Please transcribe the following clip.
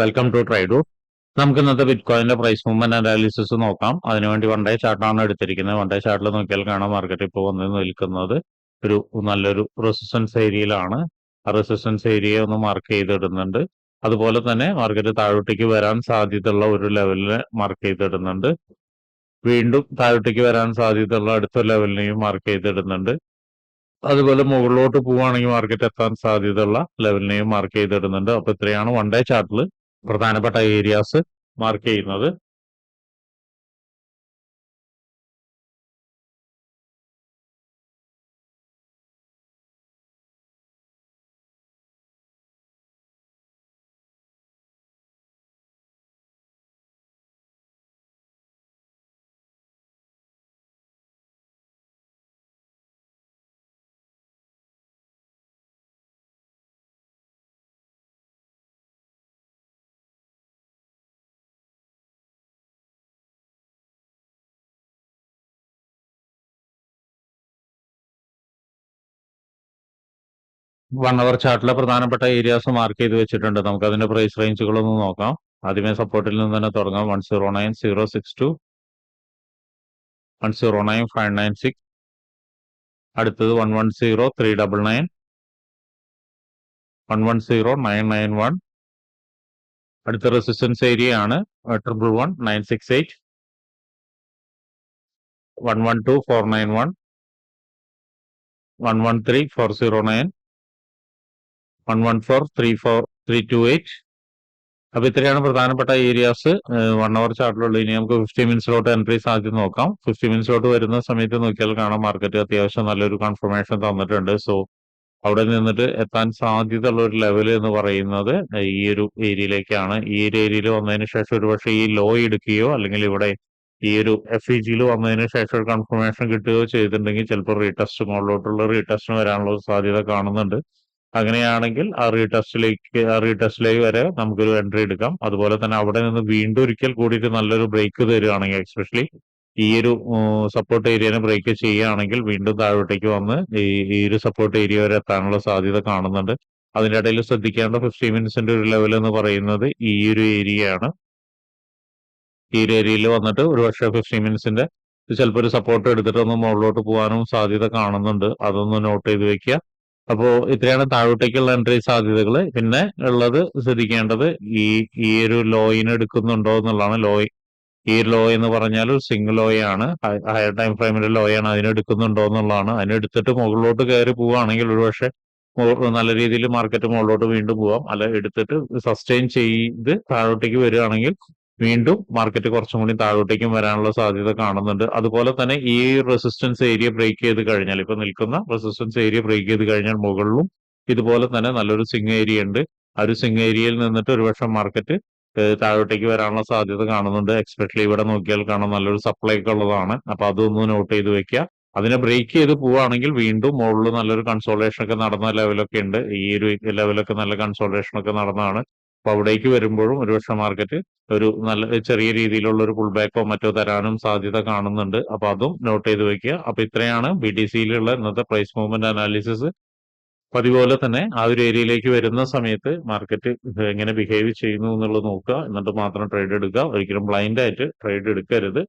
Welcome to trade നമുക്ക് ഇന്നത്തെ bit കോയിന്റെ പ്രൈസ് മൂവ്മെന്റ് അനാലിസിസ് നോക്കാം. അതിനുവേണ്ടി വണ്ടേ ചാർട്ടാണ് എടുത്തിരിക്കുന്നത്. വണ്ടേ ചാർട്ടിൽ നോക്കിയാൽ കാണാം മാർക്കറ്റ് ഇപ്പോൾ വന്ന് നിൽക്കുന്നത് ഒരു നല്ലൊരു റെസിസ്റ്റൻസ് ഏരിയയിലാണ് ആ റെസിസ്റ്റൻസ് ഏരിയ ഒന്ന് മാർക്ക് ചെയ്തിടുന്നുണ്ട്. അതുപോലെ തന്നെ മാർക്കറ്റ് താഴോട്ടേക്ക് വരാൻ സാധ്യതയുള്ള ഒരു ലെവലിനെ മാർക്ക് ചെയ്തിടുന്നുണ്ട്. വീണ്ടും താഴോട്ടേക്ക് വരാൻ സാധ്യതയുള്ള അടുത്ത ലെവലിനെയും മാർക്ക് ചെയ്തിടുന്നുണ്ട്. അതുപോലെ മുകളിലോട്ട് പോവുകയാണെങ്കിൽ മാർക്കറ്റ് എത്താൻ സാധ്യതയുള്ള ലെവലിനെയും മാർക്ക് ചെയ്തിടുന്നുണ്ട്. അപ്പൊ ഇത്രയാണ് വൺ ഡേ ചാർട്ടിൽ പ്രധാനപ്പെട്ട ഏരിയാസ് മാർക്ക് ചെയ്യുന്നത്. വൺ അവർ ചാർട്ടിലെ പ്രധാനപ്പെട്ട ഏരിയാസ് മാർക്ക് ചെയ്ത് വെച്ചിട്ടുണ്ട്. നമുക്ക് അതിന്റെ പ്രൈസ് റേഞ്ചുകളൊന്ന് നോക്കാം. ആദ്യമേ സപ്പോർട്ടിൽ നിന്ന് തന്നെ തുടങ്ങാം. One zero nine zero six two one zero nine five nine six അടുത്തത് one one zero three double nine one one zero nine nine one അടുത്ത റെസിസ്റ്റൻസ് ഏരിയ ആണ് triple one nine six eight one one two four nine one one one three four zero nine one one four three four three two eight അപ്പൊ ഇത്രയാണ് പ്രധാനപ്പെട്ട areas one hour ചാർട്ടിലുള്ള ഇനി നമുക്ക് fifty മിനിറ്റ്സിലോട്ട് entry സാധ്യത നോക്കാം. Fifty മിനിറ്റ്സിലോട്ട് വരുന്ന സമയത്ത് നോക്കിയാൽ കാണാം മാർക്കറ്റ് അത്യാവശ്യം നല്ലൊരു കൺഫർമേഷൻ തന്നിട്ടുണ്ട്. സോ അവിടെ നിന്നിട്ട് എത്താൻ സാധ്യത ഉള്ള ഒരു ലെവൽ എന്ന് പറയുന്നത് ഈ ഒരു ഏരിയയിലേക്കാണ് ഈ ഒരു ഏരിയയിൽ വന്നതിന് ശേഷം ഒരുപക്ഷെ ഈ ലോ എടുക്കുകയോ അല്ലെങ്കിൽ ഇവിടെ ഈ ഒരു എഫ് ഇ ജിയിൽ വന്നതിന് ശേഷം ഒരു കൺഫർമേഷൻ കിട്ടുകയോ ചെയ്തിട്ടുണ്ടെങ്കിൽ ചിലപ്പോൾ റീടെസ്റ്റ് മുകളിലോട്ടുള്ള റീടെസ്റ്റ് വരാനുള്ള സാധ്യത കാണുന്നുണ്ട്. അങ്ങനെയാണെങ്കിൽ ആ റീടെസ്റ്റിലേക്ക് ആ റീടെസ്റ്റിലേക്ക് വരെ നമുക്കൊരു എൻട്രി എടുക്കാം. അതുപോലെ തന്നെ അവിടെ നിന്ന് വീണ്ടും ഒരിക്കൽ കൂടിയിട്ട് നല്ലൊരു ബ്രേക്ക് തരികയാണെങ്കിൽ എക്സ്പെഷ്യലി ഈ ഒരു സപ്പോർട്ട് ഏരിയനെ ബ്രേക്ക് ചെയ്യുകയാണെങ്കിൽ വീണ്ടും താഴോട്ടേക്ക് വന്ന് ഈ ഒരു സപ്പോർട്ട് ഏരിയ വരെ എത്താനുള്ള സാധ്യത കാണുന്നുണ്ട്. അതിന്റെ ഇടയിൽ ശ്രദ്ധിക്കേണ്ട ഫിഫ്റ്റി മിനിറ്റ്സിന്റെ ഒരു ലെവൽ എന്ന് പറയുന്നത് ഈ ഒരു ഏരിയയാണ് ഈ ഒരു ഏരിയയിൽ വന്നിട്ട് ഒരു പക്ഷേ ഫിഫ്റ്റി മിനിറ്റ്സിന്റെ ചിലപ്പോൾ ഒരു സപ്പോർട്ട് എടുത്തിട്ട് ഒന്ന് മുകളിലോട്ട് പോകാനും സാധ്യത കാണുന്നുണ്ട്. അതൊന്ന് നോട്ട് ചെയ്ത് വെക്കുക. അപ്പോ ഇത്രയാണ് താഴോട്ടേക്കുള്ള എൻട്രി സാധ്യതകൾ പിന്നെ ഉള്ളത് ശ്രദ്ധിക്കേണ്ടത് ഈ ഈ ഒരു ലോയിന് എടുക്കുന്നുണ്ടോ എന്നുള്ളതാണ് ലോയ് ഈ ലോ എന്ന് പറഞ്ഞാൽ ഒരു സിംഗിൾ ലോയാണ് ഹയർ ടൈം ഫ്രെയിമിന്റെ ലോയാണ് അതിനെടുക്കുന്നുണ്ടോ എന്നുള്ളതാണ്. അതിനെടുത്തിട്ട് മുകളിലോട്ട് കയറി പോവുകയാണെങ്കിൽ ഒരുപക്ഷെ നല്ല രീതിയിൽ മാർക്കറ്റ് മുകളിലോട്ട് വീണ്ടും പോവാം. അല്ല എടുത്തിട്ട് സസ്റ്റെയിൻ ചെയ്ത് താഴോട്ടേക്ക് വരികയാണെങ്കിൽ വീണ്ടും മാർക്കറ്റ് കുറച്ചും കൂടി താഴോട്ടേക്കും വരാനുള്ള സാധ്യത കാണുന്നുണ്ട്. അതുപോലെ തന്നെ ഈ റെസിസ്റ്റൻസ് ഏരിയ ബ്രേക്ക് ചെയ്ത് കഴിഞ്ഞാൽ ഇപ്പൊ നിൽക്കുന്ന റെസിസ്റ്റൻസ് ഏരിയ ബ്രേക്ക് ചെയ്ത് കഴിഞ്ഞാൽ മുകളിലും ഇതുപോലെ തന്നെ നല്ലൊരു സിംഗ് ഏരിയ ഉണ്ട്. ആ ഒരു സിംഗ് ഏരിയയിൽ നിന്നിട്ട് ഒരുപക്ഷെ മാർക്കറ്റ് താഴോട്ടേക്ക് വരാനുള്ള സാധ്യത കാണുന്നുണ്ട്. എക്സ്പെഷ്യലി ഇവിടെ നോക്കിയാൽ കാണാൻ നല്ലൊരു സപ്ലൈ ഒക്കെ ഉള്ളതാണ്. അപ്പൊ അതൊന്ന് നോട്ട് ചെയ്ത് വെക്കുക. അതിനെ ബ്രേക്ക് ചെയ്ത് പോവുകയാണെങ്കിൽ വീണ്ടും മുകളിൽ നല്ലൊരു കൺസോൾട്ടേഷൻ ഒക്കെ നടന്ന ലെവലൊക്കെ ഉണ്ട്. ഈ ഒരു ലെവലൊക്കെ നല്ല കൺസോൾട്ടേഷൻ ഒക്കെ നടന്നതാണ്. അപ്പൊ അവിടേക്ക് വരുമ്പോഴും ഒരുപക്ഷെ മാർക്കറ്റ് ഒരു നല്ല ചെറിയ രീതിയിലുള്ള ഒരു പുൾ ബാക്കോ മറ്റോ തരാനും സാധ്യത കാണുന്നുണ്ട്. അപ്പൊ അതും നോട്ട് ചെയ്ത് വെക്കുക. അപ്പൊ ഇത്രയാണ് ബി ഡി സിയിലുള്ള ഇന്നത്തെ പ്രൈസ് മൂവ്മെന്റ് അനാലിസിസ് അതുപോലെ തന്നെ ആ ഒരു ഏരിയയിലേക്ക് വരുന്ന സമയത്ത് മാർക്കറ്റ് എങ്ങനെ ബിഹേവ് ചെയ്യുന്നു എന്നുള്ളത് നോക്കുക. എന്നിട്ട് മാത്രം ട്രേഡ് എടുക്കുക. ഒരിക്കലും ബ്ലൈൻഡ് ആയിട്ട് ട്രേഡ് എടുക്കരുത്.